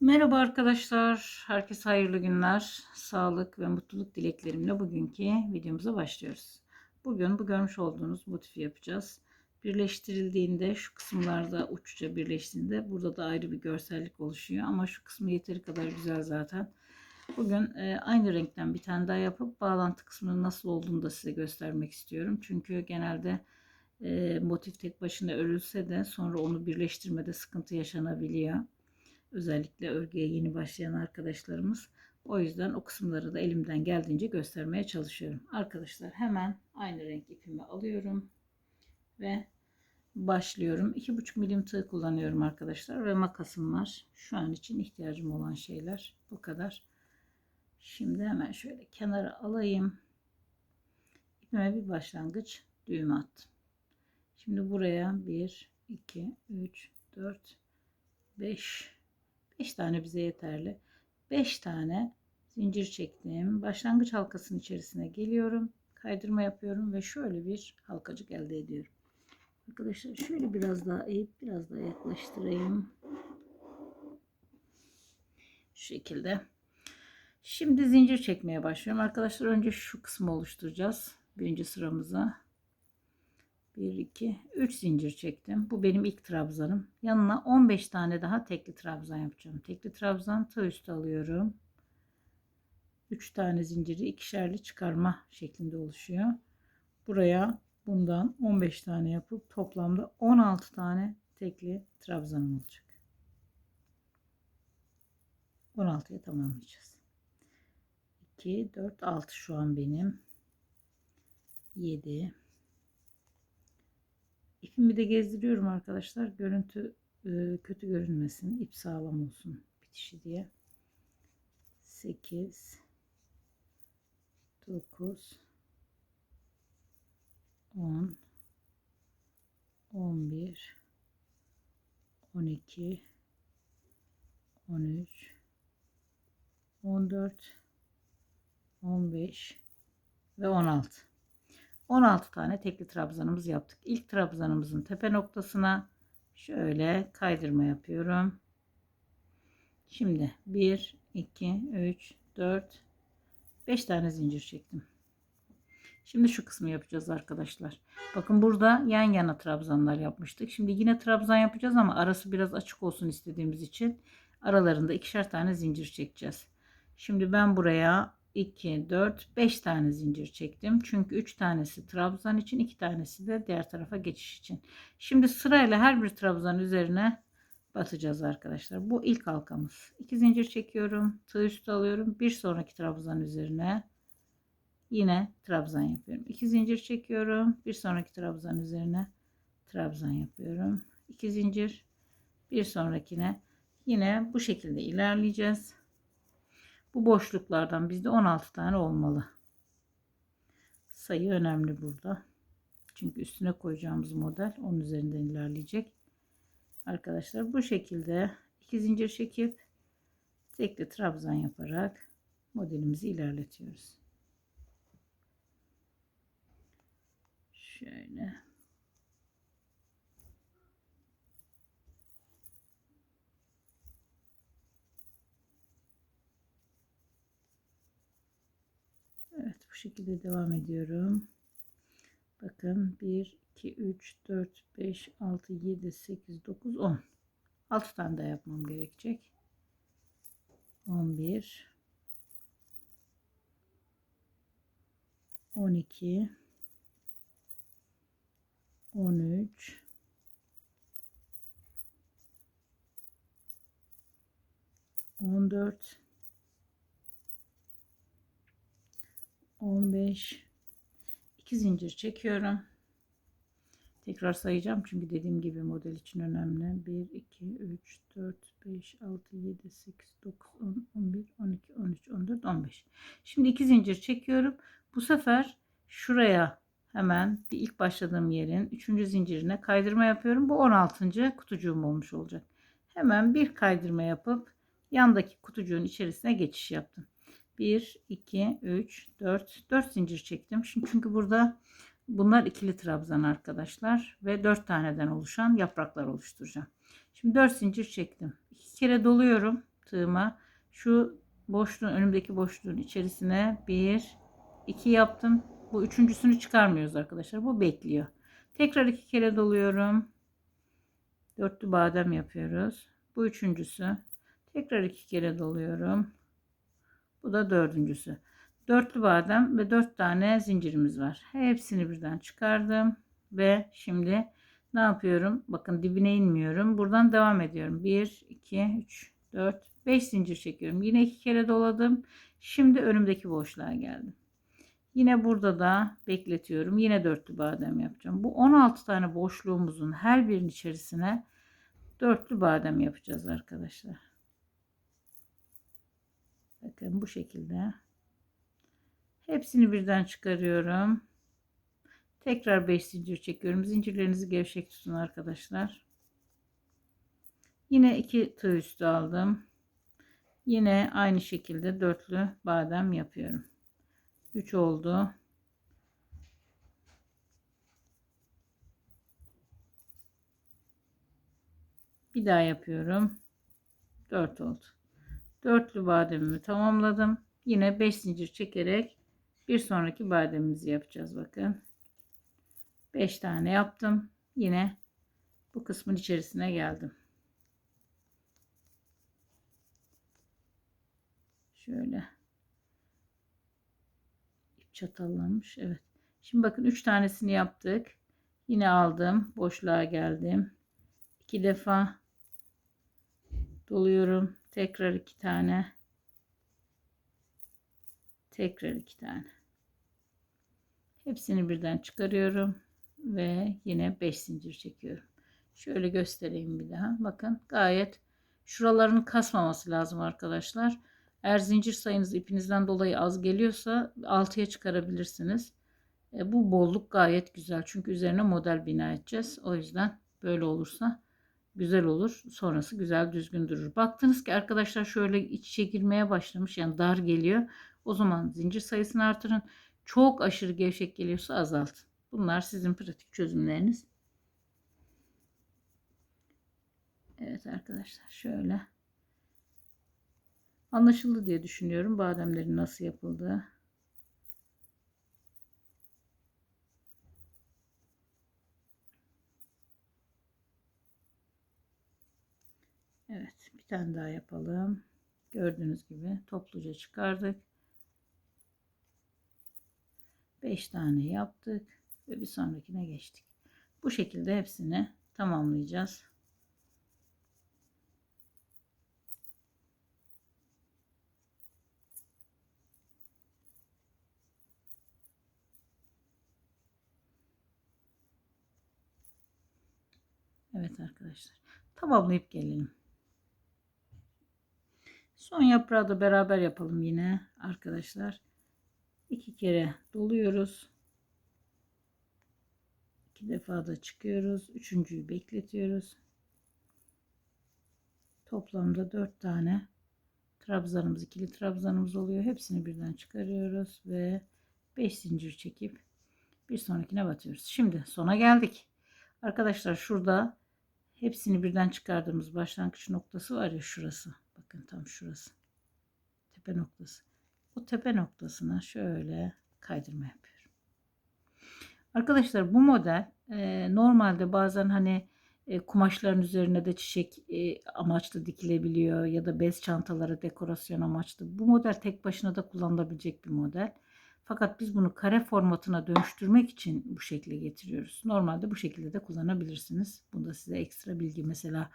Merhaba arkadaşlar. Herkese hayırlı günler. Sağlık ve mutluluk dileklerimle bugünkü videomuza başlıyoruz. Bugün bu görmüş olduğunuz motifi yapacağız. Birleştirildiğinde şu kısımlarda uçça birleştiğinde burada da ayrı bir görsellik oluşuyor. Ama şu kısmı yeteri kadar güzel zaten. Bugün e, aynı renkten bir tane daha yapıp bağlantı kısmının nasıl olduğunu da size göstermek istiyorum. Çünkü genelde e, motif tek başına örülse de sonra onu birleştirmede sıkıntı yaşanabiliyor. Özellikle örgüye yeni başlayan arkadaşlarımız. O yüzden o kısımları da elimden geldiğince göstermeye çalışıyorum. Arkadaşlar hemen aynı renk ipimi alıyorum ve başlıyorum. 2,5 milim tığ kullanıyorum arkadaşlar ve makasım var. Şu an için ihtiyacım olan şeyler bu kadar. Şimdi hemen şöyle kenara alayım. İpime bir başlangıç düğüm attım. Şimdi buraya 1, 2, 3, 4, 5 5 tane bize yeterli. 5 tane zincir çektim. Başlangıç halkasının içerisine geliyorum. Kaydırma yapıyorum ve şöyle bir halkacık elde ediyorum. Arkadaşlar şöyle biraz daha eğip biraz daha yaklaştırayım. Şu şekilde. Şimdi zincir çekmeye başlıyorum. Arkadaşlar önce şu kısmı oluşturacağız. Birinci sıramıza. 1, 2, 3 zincir çektim. Bu benim ilk trabzanım. Yanına 15 tane daha tekli trabzan yapacağım. Tekli trabzan tığ üstü alıyorum. 3 tane zinciri ikişerli çıkarma şeklinde oluşuyor. Buraya bundan 15 tane yapıp toplamda 16 tane tekli trabzanım olacak. 16'ya tamamlayacağız. 2, 4, 6 şu an benim. 7, İpimi de gezdiriyorum arkadaşlar. Görüntü e, kötü görünmesin. İp sağlam olsun bitişi diye. 8 9 10 11 12 13 14 15 ve 16 16 tane tekli trabzanımız yaptık. İlk trabzanımızın tepe noktasına şöyle kaydırma yapıyorum. Şimdi 1, 2, 3, 4, 5 tane zincir çektim. Şimdi şu kısmı yapacağız arkadaşlar. Bakın burada yan yana trabzanlar yapmıştık. Şimdi yine trabzan yapacağız ama arası biraz açık olsun istediğimiz için aralarında ikişer tane zincir çekeceğiz. Şimdi ben buraya 2, 4, 5 tane zincir çektim. Çünkü 3 tanesi trabzan için 2 tanesi de diğer tarafa geçiş için. Şimdi sırayla her bir trabzan üzerine batacağız arkadaşlar. Bu ilk halkamız. 2 zincir çekiyorum. Tığ üstü alıyorum. Bir sonraki trabzan üzerine yine trabzan yapıyorum. 2 zincir çekiyorum. Bir sonraki trabzan üzerine trabzan yapıyorum. 2 zincir bir sonrakine yine bu şekilde ilerleyeceğiz. Bu boşluklardan bizde 16 tane olmalı. Sayı önemli burada. Çünkü üstüne koyacağımız model onun üzerinden ilerleyecek. Arkadaşlar bu şekilde iki zincir çekip tekli trabzan yaparak modelimizi ilerletiyoruz. Şöyle Evet bu şekilde devam ediyorum. Bakın 1, 2, 3, 4, 5, 6, 7, 8, 9, 10. 6 tane daha yapmam gerekecek. 11 12 13 14 15 2 zincir çekiyorum. Tekrar sayacağım çünkü dediğim gibi model için önemli. 1 2 3 4 5 6 7 8 9 10 11 12 13 14 15. Şimdi 2 zincir çekiyorum. Bu sefer şuraya hemen bir ilk başladığım yerin 3. zincirine kaydırma yapıyorum. Bu 16. kutucuğum olmuş olacak. Hemen bir kaydırma yapıp yandaki kutucuğun içerisine geçiş yaptım. 1, 2, 3, 4. 4 zincir çektim. Çünkü burada bunlar ikili trabzan arkadaşlar. Ve 4 taneden oluşan yapraklar oluşturacağım. Şimdi 4 zincir çektim. 2 kere doluyorum. tığıma şu boşluğun önümdeki boşluğun içerisine bir iki yaptım. Bu üçüncüsünü çıkarmıyoruz arkadaşlar. Bu bekliyor. Tekrar iki kere doluyorum. Dörtlü badem yapıyoruz. Bu üçüncüsü. Tekrar iki kere doluyorum. Bu da dördüncüsü. Dörtlü badem ve dört tane zincirimiz var. Hepsini birden çıkardım. Ve şimdi ne yapıyorum? Bakın dibine inmiyorum. Buradan devam ediyorum. 1, 2, 3, 4, 5 zincir çekiyorum. Yine iki kere doladım. Şimdi önümdeki boşluğa geldim. Yine burada da bekletiyorum. Yine dörtlü badem yapacağım. Bu 16 tane boşluğumuzun her birinin içerisine dörtlü badem yapacağız arkadaşlar. Bakın bu şekilde. Hepsini birden çıkarıyorum. Tekrar 5 zincir çekiyorum. Zincirlerinizi gevşek tutun arkadaşlar. Yine 2 tığ üstü aldım. Yine aynı şekilde dörtlü badem yapıyorum. 3 oldu. Bir daha yapıyorum. 4 oldu. Dörtlü bademimi tamamladım. Yine 5 zincir çekerek bir sonraki bademimizi yapacağız. Bakın. 5 tane yaptım. Yine bu kısmın içerisine geldim. Şöyle. İp çatallanmış. Evet. Şimdi bakın 3 tanesini yaptık. Yine aldım. Boşluğa geldim. 2 defa doluyorum. Tekrar 2 tane. Tekrar 2 tane. Hepsini birden çıkarıyorum ve yine 5 zincir çekiyorum. Şöyle göstereyim bir daha. Bakın gayet şuralarını kasmaması lazım arkadaşlar. Eğer zincir sayınız ipinizden dolayı az geliyorsa 6'ya çıkarabilirsiniz. E, bu bolluk gayet güzel. Çünkü üzerine model bina edeceğiz. O yüzden böyle olursa güzel olur. Sonrası güzel düzgün durur. Baktınız ki arkadaşlar şöyle iç içe girmeye başlamış. Yani dar geliyor. O zaman zincir sayısını artırın. Çok aşırı gevşek geliyorsa azaltın. Bunlar sizin pratik çözümleriniz. Evet arkadaşlar şöyle. Anlaşıldı diye düşünüyorum bademlerin nasıl yapıldığı. Evet bir tane daha yapalım. Gördüğünüz gibi topluca çıkardık. 5 tane yaptık ve bir sonrakine geçtik. Bu şekilde hepsini tamamlayacağız. Evet arkadaşlar. Tamamlayıp gelelim. Son yaprağı da beraber yapalım yine arkadaşlar. İki kere doluyoruz. İki defa da çıkıyoruz. Üçüncüyü bekletiyoruz. Toplamda dört tane trabzanımız, ikili trabzanımız oluyor. Hepsini birden çıkarıyoruz ve 5 zincir çekip bir sonrakine batıyoruz. Şimdi sona geldik. Arkadaşlar şurada hepsini birden çıkardığımız başlangıç noktası var ya şurası. Bakın tam şurası. Tepe noktası. O tepe noktasına şöyle kaydırma yapıyorum. Arkadaşlar bu model e, normalde bazen hani e, kumaşların üzerine de çiçek e, amaçlı dikilebiliyor ya da bez çantalara dekorasyon amaçlı. Bu model tek başına da kullanılabilecek bir model. Fakat biz bunu kare formatına dönüştürmek için bu şekilde getiriyoruz. Normalde bu şekilde de kullanabilirsiniz. Bunda size ekstra bilgi mesela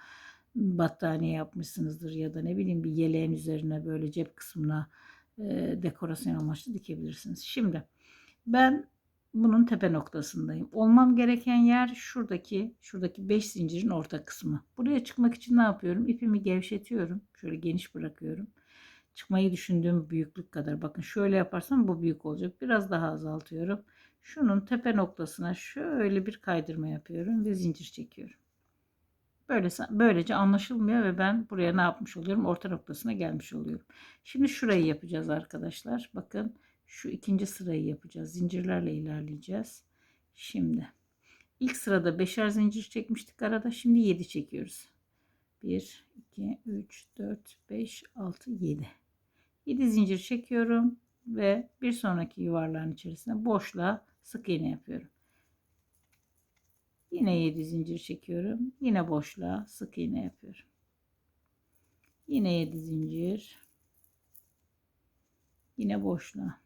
battaniye yapmışsınızdır ya da ne bileyim bir yeleğin üzerine böyle cep kısmına e, dekorasyon amaçlı dikebilirsiniz. Şimdi ben bunun tepe noktasındayım. Olmam gereken yer şuradaki şuradaki 5 zincirin orta kısmı. Buraya çıkmak için ne yapıyorum? İpimi gevşetiyorum. Şöyle geniş bırakıyorum. Çıkmayı düşündüğüm büyüklük kadar. Bakın şöyle yaparsam bu büyük olacak. Biraz daha azaltıyorum. Şunun tepe noktasına şöyle bir kaydırma yapıyorum ve zincir çekiyorum. Böyle, böylece anlaşılmıyor ve ben buraya ne yapmış oluyorum? Orta noktasına gelmiş oluyorum. Şimdi şurayı yapacağız arkadaşlar. Bakın şu ikinci sırayı yapacağız. Zincirlerle ilerleyeceğiz. Şimdi ilk sırada beşer zincir çekmiştik arada. Şimdi 7 çekiyoruz. 1 2 3 4 5 6 7 7 zincir çekiyorum ve bir sonraki yuvarlağın içerisine boşluğa sık iğne yapıyorum. Yine 7 zincir çekiyorum. Yine boşluğa sık iğne yapıyorum. Yine 7 zincir. Yine boşluğa.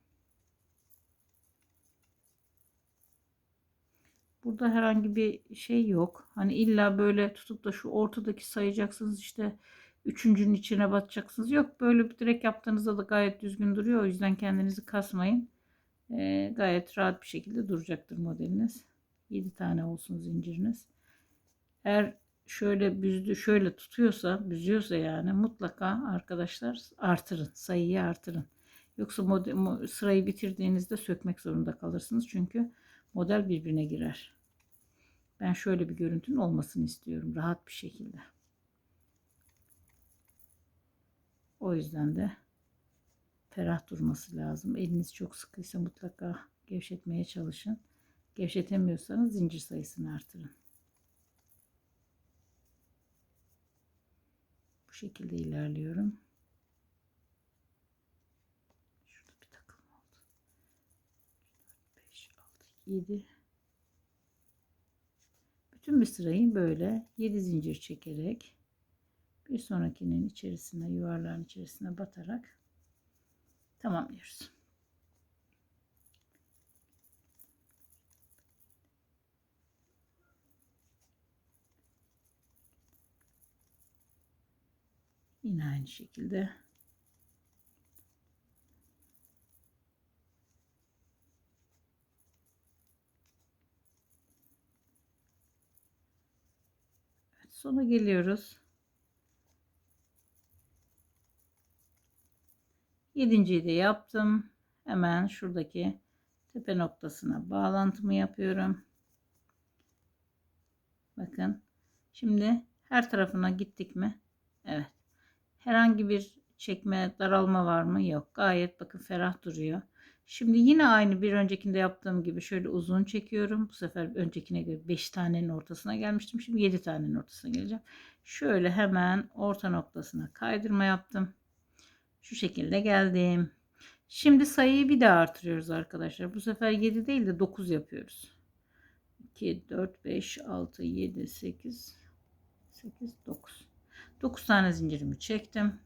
Burada herhangi bir şey yok. Hani illa böyle tutup da şu ortadaki sayacaksınız işte üçüncünün içine batacaksınız. Yok böyle bir direkt yaptığınızda da gayet düzgün duruyor. O yüzden kendinizi kasmayın. Ee, gayet rahat bir şekilde duracaktır modeliniz. 7 tane olsun zinciriniz. Eğer şöyle büzdü şöyle tutuyorsa büzüyorsa yani mutlaka arkadaşlar artırın sayıyı artırın. Yoksa model, sırayı bitirdiğinizde sökmek zorunda kalırsınız. Çünkü model birbirine girer. Ben şöyle bir görüntünün olmasını istiyorum. Rahat bir şekilde. O yüzden de ferah durması lazım. Eliniz çok sıkıysa mutlaka gevşetmeye çalışın. Gevşetemiyorsanız zincir sayısını artırın. Bu şekilde ilerliyorum. Şurada bir takılma oldu. 5, 6, 7. Bütün bir sırayı böyle 7 zincir çekerek bir sonrakinin içerisine yuvarlağın içerisine batarak tamamlıyoruz. Yine aynı şekilde evet, sona geliyoruz. Yedinciyi de yaptım. Hemen şuradaki tepe noktasına bağlantımı yapıyorum. Bakın. Şimdi her tarafına gittik mi? Evet. Herhangi bir çekme, daralma var mı? Yok. Gayet bakın ferah duruyor. Şimdi yine aynı bir öncekinde yaptığım gibi şöyle uzun çekiyorum. Bu sefer öncekine göre 5 tanenin ortasına gelmiştim. Şimdi 7 tanenin ortasına geleceğim. Şöyle hemen orta noktasına kaydırma yaptım. Şu şekilde geldim. Şimdi sayıyı bir daha artırıyoruz arkadaşlar. Bu sefer 7 değil de 9 yapıyoruz. 2, 4, 5, 6, 7, 8, 8, 9. 9 tane zincirimi çektim.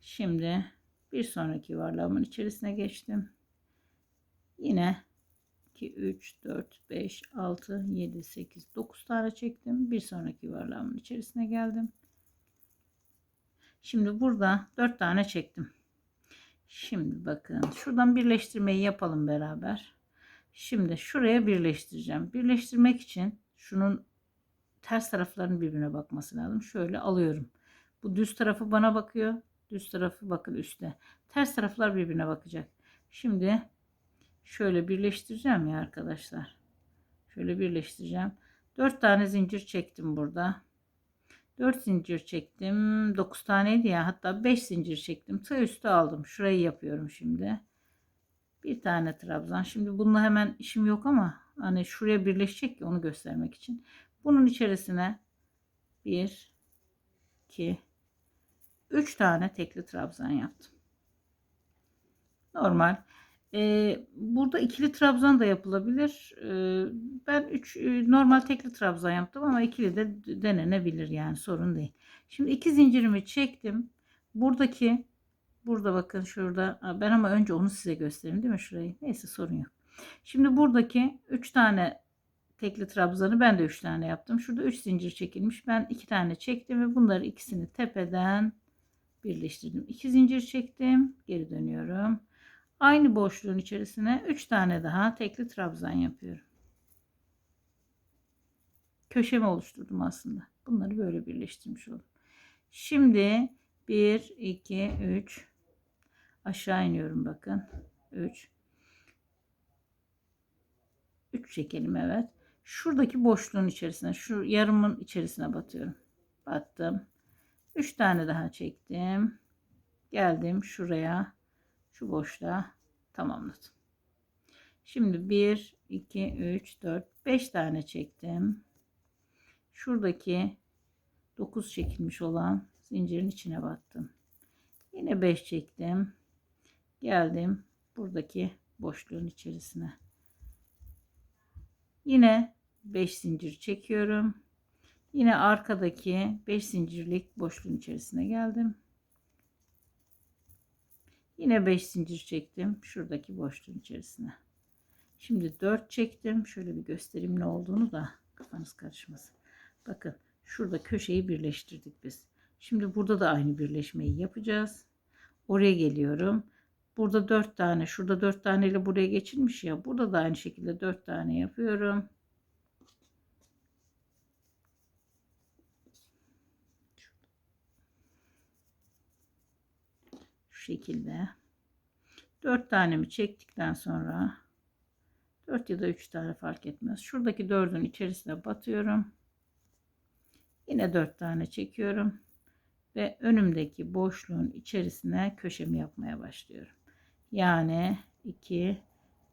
Şimdi bir sonraki yuvarlağımın içerisine geçtim. Yine 2, 3, 4, 5, 6, 7, 8, 9 tane çektim. Bir sonraki yuvarlağımın içerisine geldim. Şimdi burada 4 tane çektim. Şimdi bakın şuradan birleştirmeyi yapalım beraber. Şimdi şuraya birleştireceğim. Birleştirmek için şunun ters taraflarının birbirine bakması lazım. Şöyle alıyorum. Bu düz tarafı bana bakıyor. Düz tarafı bakın üstte. Ters taraflar birbirine bakacak. Şimdi şöyle birleştireceğim ya arkadaşlar. Şöyle birleştireceğim. 4 tane zincir çektim burada. 4 zincir çektim. 9 taneydi ya. Hatta 5 zincir çektim. Tığ üstü aldım. Şurayı yapıyorum şimdi. Bir tane trabzan. Şimdi bununla hemen işim yok ama hani şuraya birleşecek ki onu göstermek için. Bunun içerisine 1 2 3 tane tekli trabzan yaptım. Normal. Ee, burada ikili trabzan da yapılabilir. Ee, ben 3 e, normal tekli trabzan yaptım ama ikili de denenebilir yani sorun değil. Şimdi iki zincirimi çektim. Buradaki burada bakın şurada ben ama önce onu size göstereyim değil mi şurayı? Neyse sorun yok. Şimdi buradaki 3 tane tekli trabzanı ben de 3 tane yaptım. Şurada 3 zincir çekilmiş. Ben 2 tane çektim ve bunları ikisini tepeden birleştirdim. 2 zincir çektim. Geri dönüyorum. Aynı boşluğun içerisine 3 tane daha tekli trabzan yapıyorum. Köşemi oluşturdum aslında. Bunları böyle birleştirmiş oldum. Şimdi 1, 2, 3 aşağı iniyorum bakın. 3 3 çekelim evet. Şuradaki boşluğun içerisine şu yarımın içerisine batıyorum. Battım. 3 tane daha çektim. Geldim şuraya şu boşluğa tamamladım. Şimdi 1, 2, 3, 4, 5 tane çektim. Şuradaki 9 çekilmiş olan zincirin içine battım. Yine 5 çektim. Geldim buradaki boşluğun içerisine. Yine 5 zincir çekiyorum. Yine arkadaki 5 zincirlik boşluğun içerisine geldim. Yine 5 zincir çektim şuradaki boşluğun içerisine. Şimdi 4 çektim. Şöyle bir göstereyim ne olduğunu da kafanız karışmasın. Bakın şurada köşeyi birleştirdik biz. Şimdi burada da aynı birleşmeyi yapacağız. Oraya geliyorum. Burada 4 tane, şurada 4 tane ile buraya geçilmiş ya. Burada da aynı şekilde 4 tane yapıyorum. Şu şekilde. 4 tanemi çektikten sonra 4 ya da 3 tane fark etmez. Şuradaki 4'ün içerisine batıyorum. Yine 4 tane çekiyorum ve önümdeki boşluğun içerisine köşemi yapmaya başlıyorum. Yani 2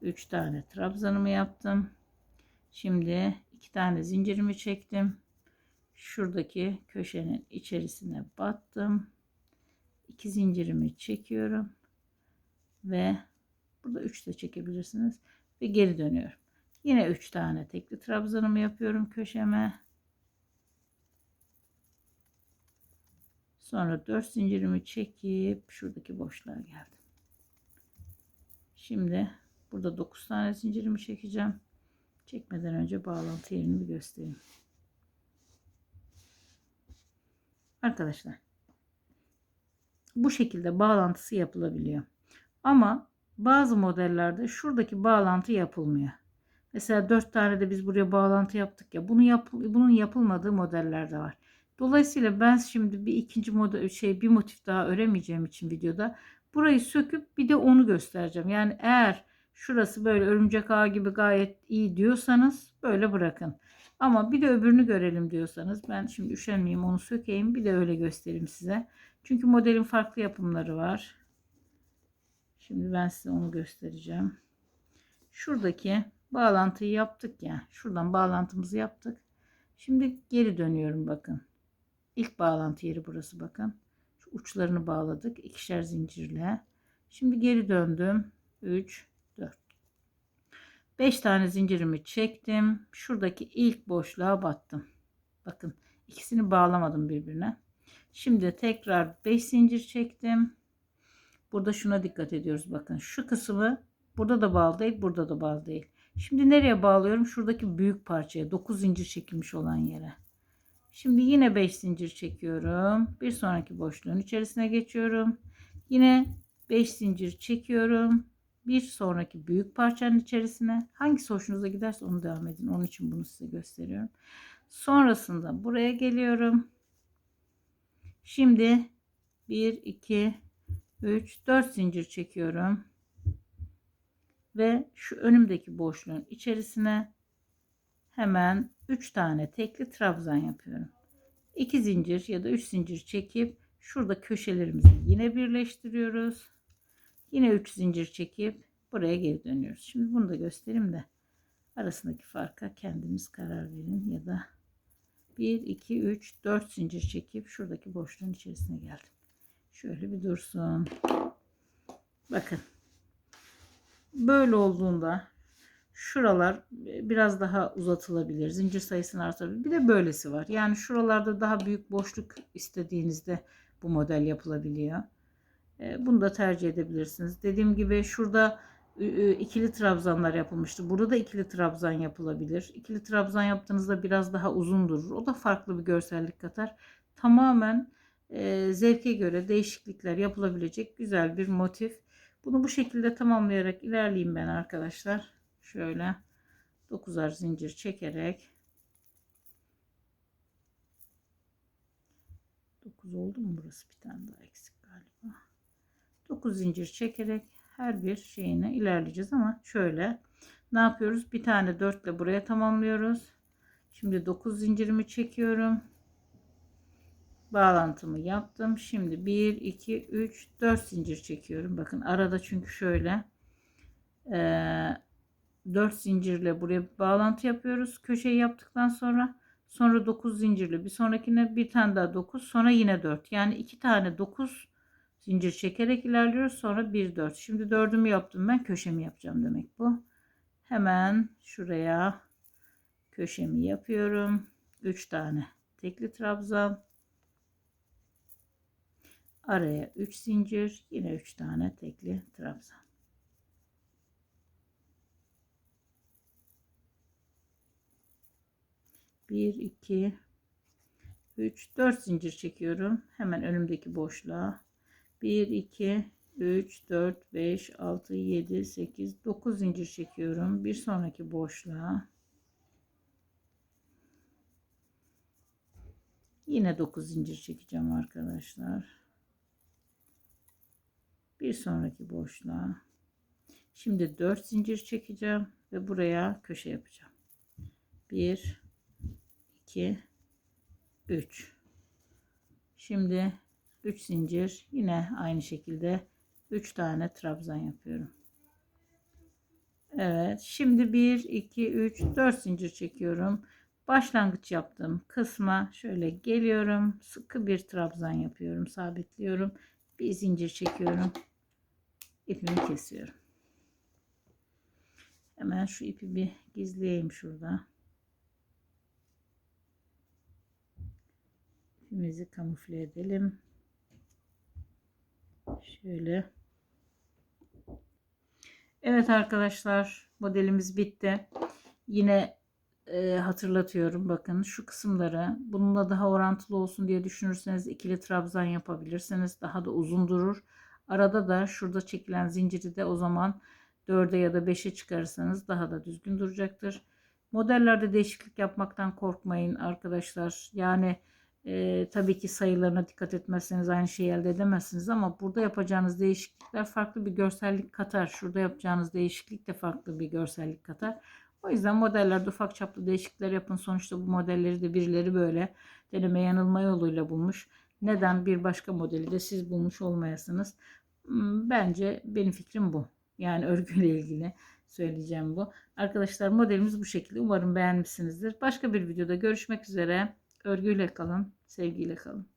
3 tane trabzanımı yaptım. Şimdi 2 tane zincirimi çektim. Şuradaki köşenin içerisine battım. 2 zincirimi çekiyorum ve burada 3 de çekebilirsiniz ve geri dönüyorum. Yine 3 tane tekli trabzanımı yapıyorum köşeme. Sonra 4 zincirimi çekip şuradaki boşluğa geldim. Şimdi burada 9 tane zincirimi çekeceğim. Çekmeden önce bağlantı yerini bir göstereyim. Arkadaşlar bu şekilde bağlantısı yapılabiliyor. Ama bazı modellerde şuradaki bağlantı yapılmıyor. Mesela 4 tane de biz buraya bağlantı yaptık ya. Bunu yap bunun yapılmadığı modeller de var. Dolayısıyla ben şimdi bir ikinci model şey bir motif daha öremeyeceğim için videoda burayı söküp bir de onu göstereceğim. Yani eğer şurası böyle örümcek ağı gibi gayet iyi diyorsanız böyle bırakın. Ama bir de öbürünü görelim diyorsanız ben şimdi üşenmeyeyim onu sökeyim bir de öyle göstereyim size. Çünkü modelin farklı yapımları var. Şimdi ben size onu göstereceğim. Şuradaki bağlantıyı yaptık ya. Şuradan bağlantımızı yaptık. Şimdi geri dönüyorum bakın. İlk bağlantı yeri burası bakın. Şu uçlarını bağladık ikişer zincirle. Şimdi geri döndüm. 3 4 5 tane zincirimi çektim. Şuradaki ilk boşluğa battım. Bakın ikisini bağlamadım birbirine. Şimdi tekrar 5 zincir çektim. Burada şuna dikkat ediyoruz bakın. Şu kısmı burada da bağlı değil, burada da bağlı değil. Şimdi nereye bağlıyorum? Şuradaki büyük parçaya 9 zincir çekilmiş olan yere. Şimdi yine 5 zincir çekiyorum. Bir sonraki boşluğun içerisine geçiyorum. Yine 5 zincir çekiyorum. Bir sonraki büyük parçanın içerisine. Hangisi hoşunuza giderse onu devam edin. Onun için bunu size gösteriyorum. Sonrasında buraya geliyorum. Şimdi 1 2 3 4 zincir çekiyorum. Ve şu önümdeki boşluğun içerisine hemen 3 tane tekli trabzan yapıyorum. 2 zincir ya da 3 zincir çekip şurada köşelerimizi yine birleştiriyoruz. Yine 3 zincir çekip buraya geri dönüyoruz. Şimdi bunu da göstereyim de arasındaki farka kendiniz karar verin ya da 1 2 3 4 zincir çekip şuradaki boşluğun içerisine geldim. Şöyle bir dursun. Bakın. Böyle olduğunda şuralar biraz daha uzatılabilir. Zincir sayısını artırabilir. Bir de böylesi var. Yani şuralarda daha büyük boşluk istediğinizde bu model yapılabiliyor. E, bunu da tercih edebilirsiniz. Dediğim gibi şurada ikili trabzanlar yapılmıştı. Burada da ikili trabzan yapılabilir. İkili trabzan yaptığınızda biraz daha uzun durur. O da farklı bir görsellik katar. Tamamen e, zevke göre değişiklikler yapılabilecek güzel bir motif. Bunu bu şekilde tamamlayarak ilerleyeyim ben arkadaşlar. Şöyle 9'ar zincir çekerek 9 oldu mu burası bir tane daha eksik galiba. 9 zincir çekerek her bir şeyine ilerleyeceğiz ama şöyle ne yapıyoruz? Bir tane 4 ile buraya tamamlıyoruz. Şimdi 9 zincirimi çekiyorum. Bağlantımı yaptım. Şimdi 1 2 3 4 zincir çekiyorum. Bakın arada çünkü şöyle e, 4 zincirle buraya bağlantı yapıyoruz. Köşeyi yaptıktan sonra Sonra 9 zincirli bir sonrakine bir tane daha 9 sonra yine 4. Yani 2 tane 9 zincir çekerek ilerliyoruz. Sonra 1 4. Şimdi dördümü yaptım ben köşemi yapacağım demek bu. Hemen şuraya köşemi yapıyorum. 3 tane tekli trabzan. Araya 3 zincir, yine 3 tane tekli trabzan. Bir, iki, üç, dört zincir çekiyorum. Hemen önümdeki boşluğa. Bir, iki, üç, dört, beş, altı, yedi, sekiz, dokuz zincir çekiyorum. Bir sonraki boşluğa. Yine 9 zincir çekeceğim arkadaşlar. Bir sonraki boşluğa. Şimdi 4 zincir çekeceğim ve buraya köşe yapacağım. 1 2 3 Şimdi 3 zincir yine aynı şekilde 3 tane trabzan yapıyorum. Evet, şimdi 1 2 3 4 zincir çekiyorum başlangıç yaptığım kısma şöyle geliyorum. Sıkı bir trabzan yapıyorum. Sabitliyorum. Bir zincir çekiyorum. ipimi kesiyorum. Hemen şu ipi bir gizleyeyim şurada. İpimizi kamufle edelim. Şöyle. Evet arkadaşlar modelimiz bitti. Yine e, hatırlatıyorum. Bakın şu kısımları bununla daha orantılı olsun diye düşünürseniz ikili trabzan yapabilirsiniz. Daha da uzun durur. Arada da şurada çekilen zinciri de o zaman 4'e ya da 5'e çıkarırsanız daha da düzgün duracaktır. Modellerde değişiklik yapmaktan korkmayın arkadaşlar. Yani e, tabii ki sayılarına dikkat etmezseniz aynı şeyi elde edemezsiniz ama burada yapacağınız değişiklikler farklı bir görsellik katar. Şurada yapacağınız değişiklik de farklı bir görsellik katar. O yüzden modellerde ufak çaplı değişiklikler yapın. Sonuçta bu modelleri de birileri böyle deneme yanılma yoluyla bulmuş. Neden bir başka modeli de siz bulmuş olmayasınız? Hmm, bence benim fikrim bu. Yani örgüyle ilgili söyleyeceğim bu. Arkadaşlar modelimiz bu şekilde. Umarım beğenmişsinizdir. Başka bir videoda görüşmek üzere. Örgüyle kalın, sevgiyle kalın.